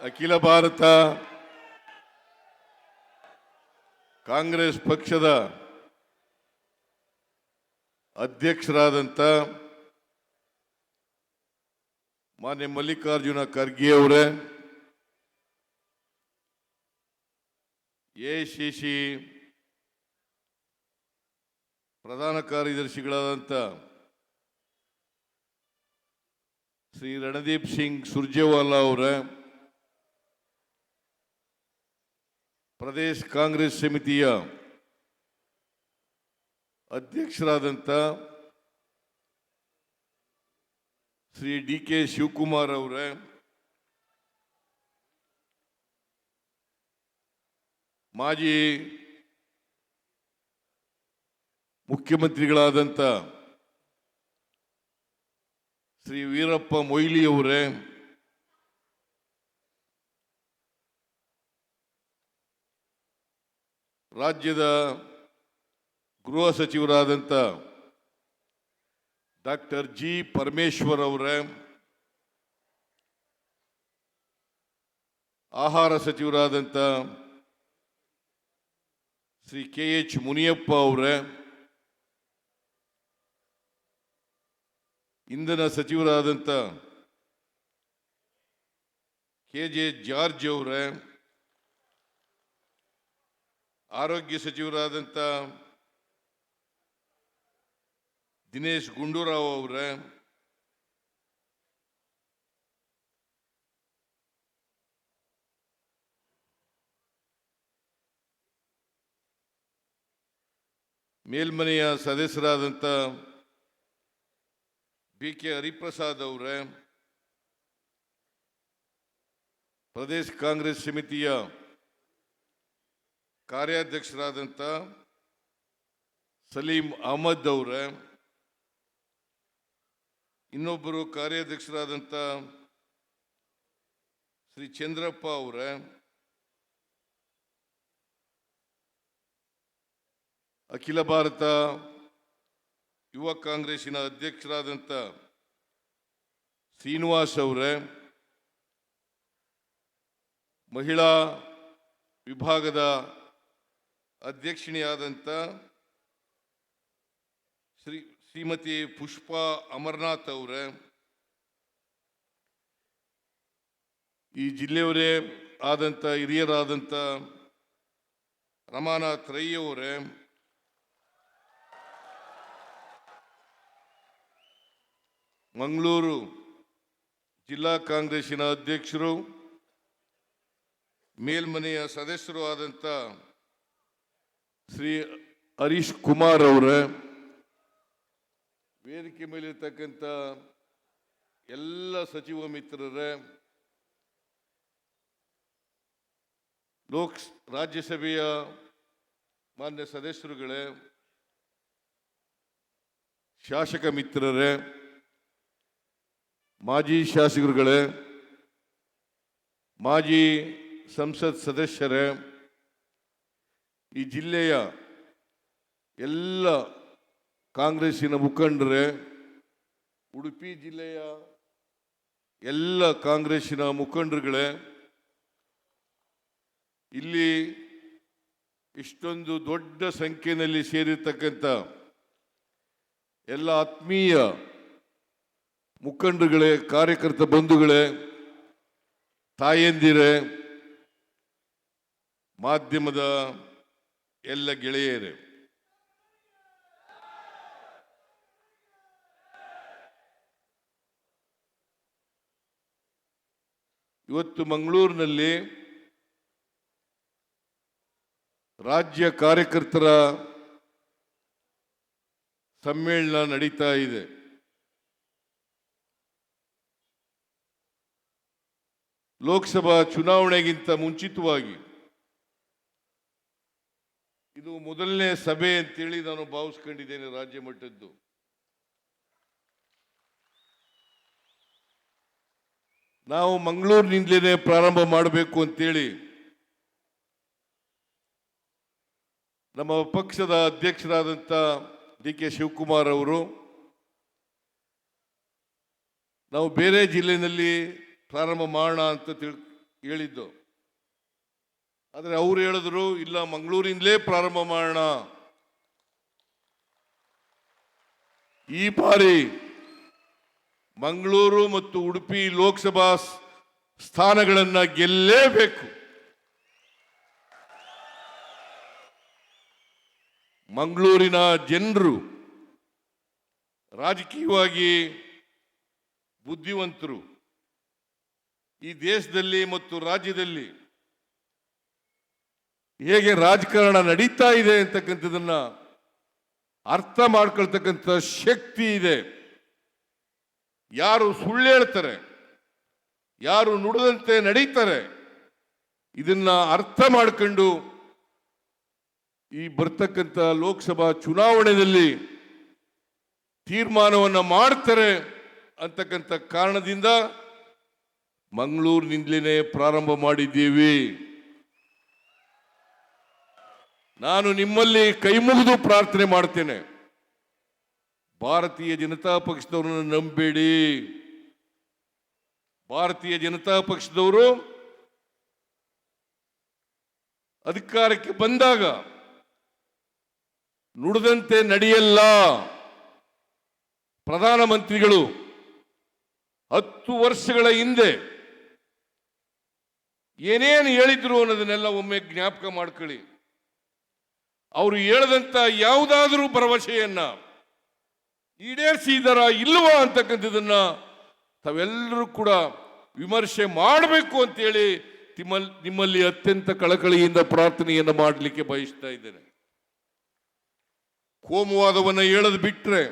ಅಖಿಲ ಭಾರತ ಕಾಂಗ್ರೆಸ್ ಪಕ್ಷದ ಅಧ್ಯಕ್ಷರಾದಂಥ ಮಾನ್ಯ ಮಲ್ಲಿಕಾರ್ಜುನ ಖರ್ಗೆ ಅವರೇ, ಎ ಸಿ ಸಿ ಪ್ರಧಾನ ಕಾರ್ಯದರ್ಶಿಗಳಾದಂಥ ಶ್ರೀ ರಣದೀಪ್ ಸಿಂಗ್ ಸುರ್ಜೇವಾಲಾ ಅವರೇ ಪ್ರದೇಶ್ ಕಾಂಗ್ರೆಸ್ ಸಮಿತಿಯ ಅಧ್ಯಕ್ಷರಾದಂಥ ಶ್ರೀ ಡಿ ಕೆ ಶಿವಕುಮಾರ್ ಅವರೇ, ಮಾಜಿ ಮುಖ್ಯಮಂತ್ರಿಗಳಾದಂಥ ಶ್ರೀ ವೀರಪ್ಪ ಮೊಯ್ಲಿ ಅವರೇ ರಾಜ್ಯದ ಗೃಹ ಸಚಿವರಾದಂಥ ಡಾಕ್ಟರ್ ಜಿ ಪರಮೇಶ್ವರ್ ಅವರ, ಆಹಾರ ಸಚಿವರಾದಂಥ ಶ್ರೀ ಕೆ ಎಚ್ ಮುನಿಯಪ್ಪ ಅವರ, ಇಂಧನ ಸಚಿವರಾದಂಥ ಕೆ ಜೆ ಜಾರ್ಜ್ ಅವರೇ ಆರೋಗ್ಯ ಸಚಿವರಾದಂಥ ದಿನೇಶ್ ಗುಂಡೂರಾವ್ ಅವರೇ ಮೇಲ್ಮನೆಯ ಸದಸ್ಯರಾದಂಥ ಬಿ ಕೆ ಹರಿಪ್ರಸಾದ್ ಅವರೇ ಪ್ರದೇಶ್ ಕಾಂಗ್ರೆಸ್ ಸಮಿತಿಯ ಕಾರ್ಯಾಧ್ಯಕ್ಷರಾದಂಥ ಸಲೀಂ ಅಹಮದ್ ಅವರೇ, ಇನ್ನೊಬ್ಬರು ಕಾರ್ಯಾಧ್ಯಕ್ಷರಾದಂಥ ಶ್ರೀ ಚಂದ್ರಪ್ಪ ಅವರೇ, ಅಖಿಲ ಭಾರತ ಯುವ ಕಾಂಗ್ರೆಸ್ಸಿನ ಅಧ್ಯಕ್ಷರಾದಂಥ ಶ್ರೀನಿವಾಸ್ ಅವರೇ, ಮಹಿಳಾ ವಿಭಾಗದ ಅಧ್ಯಕ್ಷಿಣಿಯಾದಂಥ ಶ್ರೀ, ಶ್ರೀಮತಿ ಪುಷ್ಪಾ ಅಮರನಾಥ್ ಅವರೇ, ಈ ಜಿಲ್ಲೆಯವರೇ ಆದಂಥ ಹಿರಿಯರಾದಂಥ ರಮಾನಾಥ್ ರೈ ಅವರೇ, ಮಂಗಳೂರು ಜಿಲ್ಲಾ ಕಾಂಗ್ರೆಸ್ಸಿನ ಅಧ್ಯಕ್ಷರು, ಮೇಲ್ಮನೆಯ ಸದಸ್ಯರು ಆದಂಥ ಶ್ರೀ ಹರೀಶ್ ಕುಮಾರ್ ಅವರೇ, ವೇದಿಕೆ ಮೇಲಿರ್ತಕ್ಕಂಥ ಎಲ್ಲ ಸಚಿವ ಮಿತ್ರರೇ, ಲೋಕ್ ರಾಜ್ಯಸಭೆಯ ಮಾನ್ಯ ಸದಸ್ಯರುಗಳೇ, ಶಾಸಕ ಮಿತ್ರರೇ, ಮಾಜಿ ಶಾಸಕರುಗಳೇ, ಮಾಜಿ ಸಂಸತ್ ಸದಸ್ಯರೇ ಈ ಜಿಲ್ಲೆಯ ಎಲ್ಲ ಕಾಂಗ್ರೆಸ್ಸಿನ ಮುಖಂಡರೇ, ಉಡುಪಿ ಜಿಲ್ಲೆಯ ಎಲ್ಲ ಕಾಂಗ್ರೆಸ್ಸಿನ ಮುಖಂಡರುಗಳೇ, ಇಲ್ಲಿ ಇಷ್ಟೊಂದು ದೊಡ್ಡ ಸಂಖ್ಯೆಯಲ್ಲಿ ಸೇರಿರ್ತಕ್ಕಂಥ ಎಲ್ಲ ಆತ್ಮೀಯ ಮುಖಂಡರುಗಳೇ, ಕಾರ್ಯಕರ್ತ ಬಂಧುಗಳೇ, ತಾಯಂದಿರೇ, ಮಾಧ್ಯಮದ ಎಲ್ಲ ಗೆಳೆಯರೇ. ಇವತ್ತು ಮಂಗಳೂರಿನಲ್ಲಿ ರಾಜ್ಯ ಕಾರ್ಯಕರ್ತರ ಸಮ್ಮೇಳನ ನಡೀತಾ ಇದೆ. ಲೋಕಸಭಾ ಚುನಾವಣೆಗಿಂತ ಮುಂಚಿತವಾಗಿ ಇದು ಮೊದಲನೇ ಸಭೆ ಅಂತೇಳಿ ನಾನು ಭಾವಿಸ್ಕೊಂಡಿದ್ದೇನೆ ರಾಜ್ಯ ಮಟ್ಟದ್ದು. ನಾವು ಮಂಗಳೂರಿನಿಂದಲೇ ಪ್ರಾರಂಭ ಮಾಡಬೇಕು ಅಂತೇಳಿ ನಮ್ಮ ಪಕ್ಷದ ಅಧ್ಯಕ್ಷರಾದಂಥ ಡಿ ಕೆ ಶಿವಕುಮಾರ್ ಅವರು, ನಾವು ಬೇರೆ ಜಿಲ್ಲೆಯಲ್ಲಿ ಪ್ರಾರಂಭ ಮಾಡೋಣ ಅಂತ ತಿಳ್ ಹೇಳಿದ್ದು. ಆದರೆ ಅವ್ರು ಹೇಳಿದ್ರು, ಇಲ್ಲ, ಮಂಗಳೂರಿಂದಲೇ ಪ್ರಾರಂಭ ಮಾಡೋಣ. ಈ ಬಾರಿ ಮಂಗಳೂರು ಮತ್ತು ಉಡುಪಿ ಲೋಕಸಭಾ ಸ್ಥಾನಗಳನ್ನು ಗೆಲ್ಲಲೇಬೇಕು ಮಂಗಳೂರಿನ ಜನರು ರಾಜಕೀಯವಾಗಿ ಬುದ್ಧಿವಂತರು. ಈ ದೇಶದಲ್ಲಿ ಮತ್ತು ರಾಜ್ಯದಲ್ಲಿ ಹೇಗೆ ರಾಜಕಾರಣ ನಡೀತಾ ಇದೆ ಅಂತಕ್ಕಂಥದನ್ನ ಅರ್ಥ ಮಾಡ್ಕೊಳ್ತಕ್ಕಂಥ ಶಕ್ತಿ ಇದೆ. ಯಾರು ಸುಳ್ಳು ಹೇಳ್ತಾರೆ, ಯಾರು ನುಡಿದಂತೆ ನಡೀತಾರೆ, ಇದನ್ನ ಅರ್ಥ ಮಾಡ್ಕೊಂಡು ಈ ಬರ್ತಕ್ಕಂಥ ಲೋಕಸಭಾ ಚುನಾವಣೆಯಲ್ಲಿ ತೀರ್ಮಾನವನ್ನು ಮಾಡ್ತಾರೆ ಅಂತಕ್ಕಂಥ ಕಾರಣದಿಂದ ಮಂಗಳೂರಿನಿಂದಲೇ ಪ್ರಾರಂಭ ಮಾಡಿದ್ದೀವಿ. ನಾನು ನಿಮ್ಮಲ್ಲಿ ಕೈ ಮುಗಿದು ಪ್ರಾರ್ಥನೆ ಮಾಡ್ತೇನೆ. ಭಾರತೀಯ ಜನತಾ ಪಕ್ಷದವರನ್ನು ನಂಬೇಡಿ. ಭಾರತೀಯ ಜನತಾ ಪಕ್ಷದವರು ಅಧಿಕಾರಕ್ಕೆ ಬಂದಾಗ ನುಡಿದಂತೆ ನಡೆಯಲ್ಲ. ಪ್ರಧಾನಮಂತ್ರಿಗಳು ಹತ್ತು ವರ್ಷಗಳ ಹಿಂದೆ ಏನೇನು ಹೇಳಿದ್ರು ಅನ್ನೋದನ್ನೆಲ್ಲ ಒಮ್ಮೆ ಜ್ಞಾಪಕ ಮಾಡ್ಕೊಳ್ಳಿ. ಅವರು ಹೇಳದಂತ ಯಾವುದಾದ್ರೂ ಭರವಸೆಯನ್ನ ಈಡೇರಿಸಿದಾರ ಇಲ್ವಾ ಅಂತಕ್ಕಂಥದನ್ನ ತಾವೆಲ್ಲರೂ ಕೂಡ ವಿಮರ್ಶೆ ಮಾಡಬೇಕು ಅಂತೇಳಿ ತಿಮ್ಮಲ್, ನಿಮ್ಮಲ್ಲಿ ಅತ್ಯಂತ ಕಳಕಳಿಯಿಂದ ಪ್ರಾರ್ಥನೆಯನ್ನು ಮಾಡಲಿಕ್ಕೆ ಬಯಸ್ತಾ ಇದ್ದೇನೆ. ಕೋಮುವಾದವನ್ನು ಹೇಳದು ಬಿಟ್ಟರೆ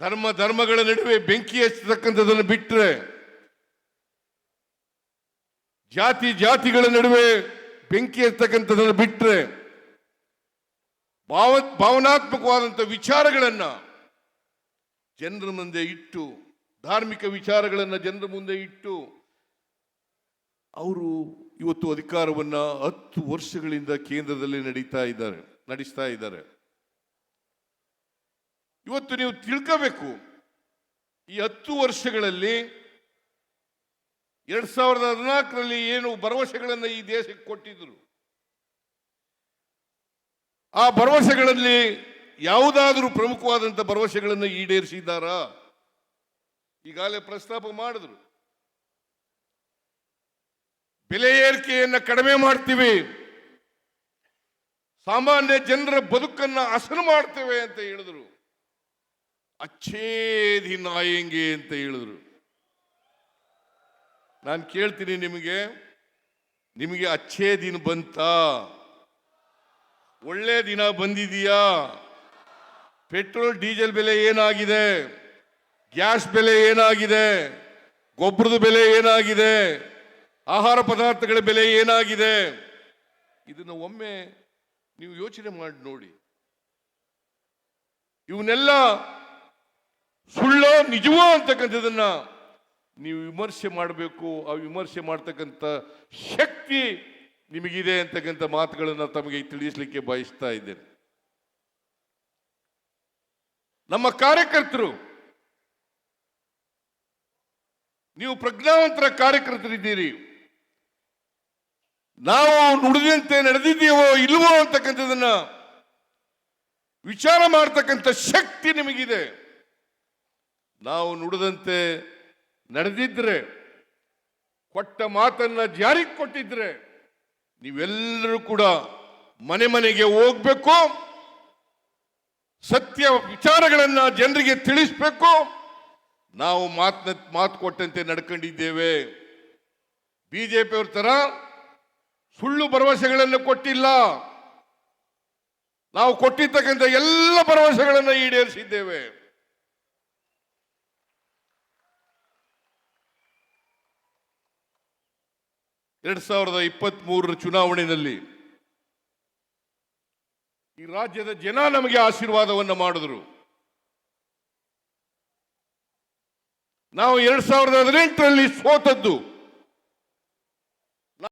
ಧರ್ಮ ಧರ್ಮಗಳ ನಡುವೆ ಬೆಂಕಿ ಹಚ್ಚತಕ್ಕಂಥದನ್ನು ಬಿಟ್ರೆ ಜಾತಿ ಜಾತಿಗಳ ನಡುವೆ ಬೆಂಕಿ ಇರ್ತಕ್ಕಂಥದ್ದನ್ನು ಬಿಟ್ಟರೆ ಭಾವ ಭಾವನಾತ್ಮಕವಾದಂಥ ವಿಚಾರಗಳನ್ನು ಜನರ ಮುಂದೆ ಇಟ್ಟು, ಧಾರ್ಮಿಕ ವಿಚಾರಗಳನ್ನು ಜನರ ಮುಂದೆ ಇಟ್ಟು, ಅವರು ಇವತ್ತು ಅಧಿಕಾರವನ್ನು ಹತ್ತು ವರ್ಷಗಳಿಂದ ಕೇಂದ್ರದಲ್ಲಿ ನಡೀತಾ ಇದ್ದಾರೆ, ನಡೆಸ್ತಾ ಇದ್ದಾರೆ. ಇವತ್ತು ನೀವು ತಿಳ್ಕೋಬೇಕು, ಈ ಹತ್ತು ವರ್ಷಗಳಲ್ಲಿ ಎರಡ್ ಸಾವಿರದ ಹದಿನಾಲ್ಕರಲ್ಲಿ ಏನು ಭರವಸೆಗಳನ್ನು ಈ ದೇಶಕ್ಕೆ ಕೊಟ್ಟಿದ್ರು? ಆ ಭರವಸೆಗಳಲ್ಲಿ ಯಾವುದಾದರೂ ಪ್ರಮುಖವಾದಂಥ ಭರವಸೆಗಳನ್ನು ಈಡೇರಿಸಿದ್ದಾರಾ? ಈಗಾಗಲೇ ಪ್ರಸ್ತಾಪ ಮಾಡಿದ್ರು. ಬೆಲೆ ಏರಿಕೆಯನ್ನ ಕಡಿಮೆ ಮಾಡ್ತೀವಿ. ಸಾಮಾನ್ಯ ಜನರ ಬದುಕನ್ನ ಹಸನು ಮಾಡ್ತೇವೆ ಅಂತ ಹೇಳಿದ್ರು. ಅಚ್ಛೇದಿ ನಾಯಂಗೆ ಅಂತ ಹೇಳಿದ್ರು. ನಾನು ಕೇಳ್ತೀನಿ ನಿಮಗೆ. ನಿಮಗೆ ಅಚ್ಚೇ ದಿನ ಬಂತಾ. ಒಳ್ಳೆ ದಿನ ಬಂದಿದೆಯಾ? ಪೆಟ್ರೋಲ್, ಡೀಸೆಲ್ ಬೆಲೆ ಏನಾಗಿದೆ? ಗ್ಯಾಸ್ ಬೆಲೆ ಏನಾಗಿದೆ? ಗೊಬ್ಬರದ ಬೆಲೆ ಏನಾಗಿದೆ? ಆಹಾರ ಪದಾರ್ಥಗಳ ಬೆಲೆ ಏನಾಗಿದೆ? ಇದನ್ನು ಒಮ್ಮೆ ನೀವು ಯೋಚನೆ ಮಾಡಿ ನೋಡಿ. ಇವನ್ನೆಲ್ಲ ಸುಳ್ಳೋ, ನಿಜವೋ ಅಂತಕ್ಕಂಥದ್ದನ್ನ ನೀವು ವಿಮರ್ಶೆ ಮಾಡಬೇಕು, ಆ ವಿಮರ್ಶೆ ಮಾಡ್ತಕ್ಕಂಥ ಶಕ್ತಿ ನಿಮಗಿದೆ ಅಂತಕ್ಕಂಥ ಮಾತುಗಳನ್ನು ತಮಗೆ ತಿಳಿಸಲಿಕ್ಕೆ ಬಯಸ್ತಾ ಇದ್ದೇನೆ. ನಮ್ಮ ಕಾರ್ಯಕರ್ತರು, ನೀವು ಪ್ರಜ್ಞಾವಂತರ ಕಾರ್ಯಕರ್ತರಿದ್ದೀರಿ. ನಾವು ನುಡಿದಂತೆ ನಡೆದಿದ್ದೀವೋ ಇಲ್ವೋ ಅಂತಕ್ಕಂಥದನ್ನ ವಿಚಾರ ಮಾಡ್ತಕ್ಕಂಥ ಶಕ್ತಿ ನಿಮಗಿದೆ. ನಾವು ನುಡಿದಂತೆ ನಡೆದಿದ್ರೆ, ಕೊಟ್ಟ ಮಾತನ್ನ ಜಾರಿಗೆ ಕೊಟ್ಟಿದ್ರೆ, ನೀವೆಲ್ಲರೂ ಕೂಡ ಮನೆ ಮನೆಗೆ ಹೋಗ್ಬೇಕು, ಸತ್ಯ ವಿಚಾರಗಳನ್ನ ಜನರಿಗೆ ತಿಳಿಸ್ಬೇಕು. ನಾವು ಮಾತನ್ನ ಮಾತು ಕೊಟ್ಟಂತೆ ನಡ್ಕೊಂಡಿದ್ದೇವೆ. ಬಿಜೆಪಿಯವ್ರ ತರ ಸುಳ್ಳು ಭರವಸೆಗಳನ್ನು ಕೊಟ್ಟಿಲ್ಲ. ನಾವು ಕೊಟ್ಟಿರ್ತಕ್ಕಂಥ ಎಲ್ಲ ಭರವಸೆಗಳನ್ನು ಈಡೇರಿಸಿದ್ದೇವೆ. ಎರಡ್ ಸಾವಿರದ ಇಪ್ಪತ್ತ್ ಮೂರರ ಚುನಾವಣೆಯಲ್ಲಿ ಈ ರಾಜ್ಯದ ಜನ ನಮಗೆ ಆಶೀರ್ವಾದವನ್ನು ಮಾಡಿದ್ರು. ನಾವು ಎರಡ್ ಸಾವಿರದ ಹದಿನೆಂಟರಲ್ಲಿ ಸೋತದ್ದು.